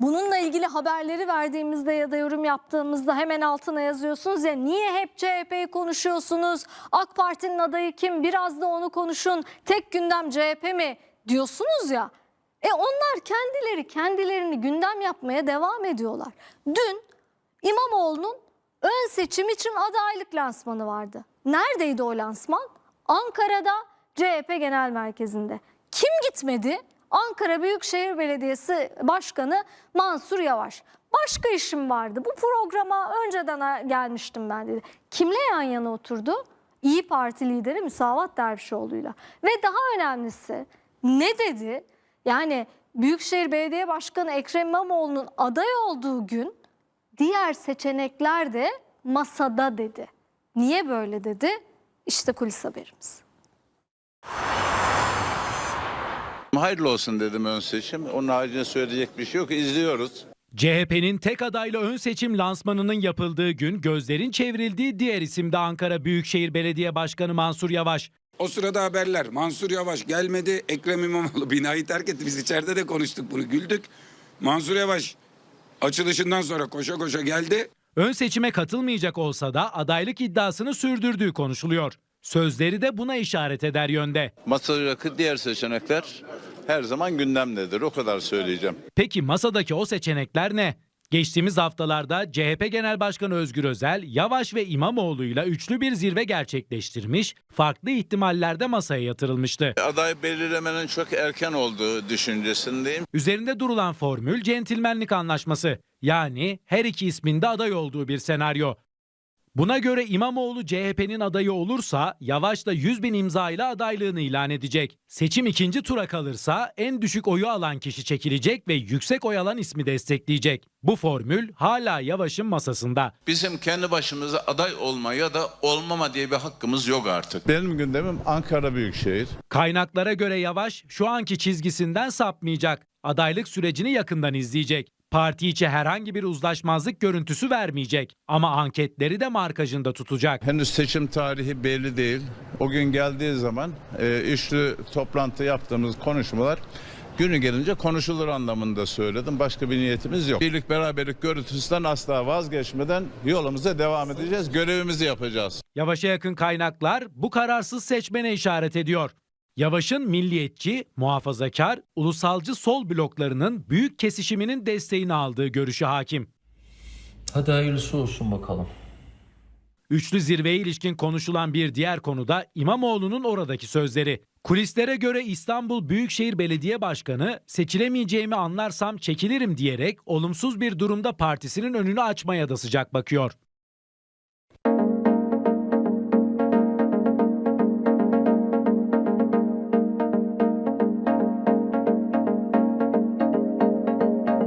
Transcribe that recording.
Bununla ilgili haberleri verdiğimizde ya da yorum yaptığımızda hemen altına yazıyorsunuz ya niye hep CHP'yi konuşuyorsunuz? AK Parti'nin adayı kim? Biraz da onu konuşun. Tek gündem CHP mi diyorsunuz ya. E onlar kendileri kendilerini gündem yapmaya devam ediyorlar. Dün İmamoğlu'nun ön seçim için adaylık lansmanı vardı. Neredeydi o lansman? Ankara'da CHP Genel Merkezi'nde. Kim gitmedi? Ankara Büyükşehir Belediyesi Başkanı Mansur Yavaş. Başka işim vardı. Bu programa önceden gelmiştim ben dedi. Kimle yan yana oturdu? İyi Parti lideri Müsavat Dervişoğlu'yla. Ve daha önemlisi ne dedi? Yani Büyükşehir Belediye Başkanı Ekrem İmamoğlu'nun aday olduğu gün diğer seçenekler de masada dedi. Niye böyle dedi? İşte kulis haberimiz. Hayırlı olsun dedim ön seçim. Onun haricinde söyleyecek bir şey yok. İzliyoruz. CHP'nin tek adaylı ön seçim lansmanının yapıldığı gün gözlerin çevrildiği diğer isim de Ankara Büyükşehir Belediye Başkanı Mansur Yavaş. O sırada haberler. Mansur Yavaş gelmedi. Ekrem İmamoğlu binayı terk etti. Biz içeride de konuştuk bunu. Güldük. Mansur Yavaş açılışından sonra koşa koşa geldi. Ön seçime katılmayacak olsa da adaylık iddiasını sürdürdüğü konuşuluyor. Sözleri de buna işaret eder yönde. Masadaki diğer seçenekler her zaman gündemdedir. O kadar söyleyeceğim. Peki masadaki o seçenekler ne? Geçtiğimiz haftalarda CHP Genel Başkanı Özgür Özel, Yavaş ve İmamoğlu'yla üçlü bir zirve gerçekleştirmiş, farklı ihtimallerde masaya yatırılmıştı. Aday belirlemenin çok erken olduğu düşüncesindeyim. Üzerinde durulan formül centilmenlik anlaşması. Yani her iki ismin de aday olduğu bir senaryo. Buna göre İmamoğlu CHP'nin adayı olursa Yavaş da 100 bin imza ile adaylığını ilan edecek. Seçim ikinci tura kalırsa en düşük oyu alan kişi çekilecek ve yüksek oy alan ismi destekleyecek. Bu formül hala Yavaş'ın masasında. Bizim kendi başımıza aday olma ya da olmama diye bir hakkımız yok artık. Benim gündemim Ankara Büyükşehir. Kaynaklara göre Yavaş şu anki çizgisinden sapmayacak. Adaylık sürecini yakından izleyecek. Parti içi herhangi bir uzlaşmazlık görüntüsü vermeyecek ama anketleri de markajında tutacak. Henüz seçim tarihi belli değil. O gün geldiği zaman e, üçlü toplantı yaptığımız konuşmalar günü gelince konuşulur anlamında söyledim. Başka bir niyetimiz yok. Birlik beraberlik görüntüsünden asla vazgeçmeden yolumuza devam edeceğiz. Görevimizi yapacağız. Yavaş'a yakın kaynaklar bu kararsız seçmene işaret ediyor. Yavaş'ın milliyetçi, muhafazakar, ulusalcı sol bloklarının büyük kesişiminin desteğini aldığı görüşü hakim. Hadi hayırlısı olsun bakalım. Üçlü zirveye ilişkin konuşulan bir diğer konu da İmamoğlu'nun oradaki sözleri. Kulislere göre İstanbul Büyükşehir Belediye Başkanı seçilemeyeceğimi anlarsam çekilirim diyerek olumsuz bir durumda partisinin önünü açmaya da sıcak bakıyor.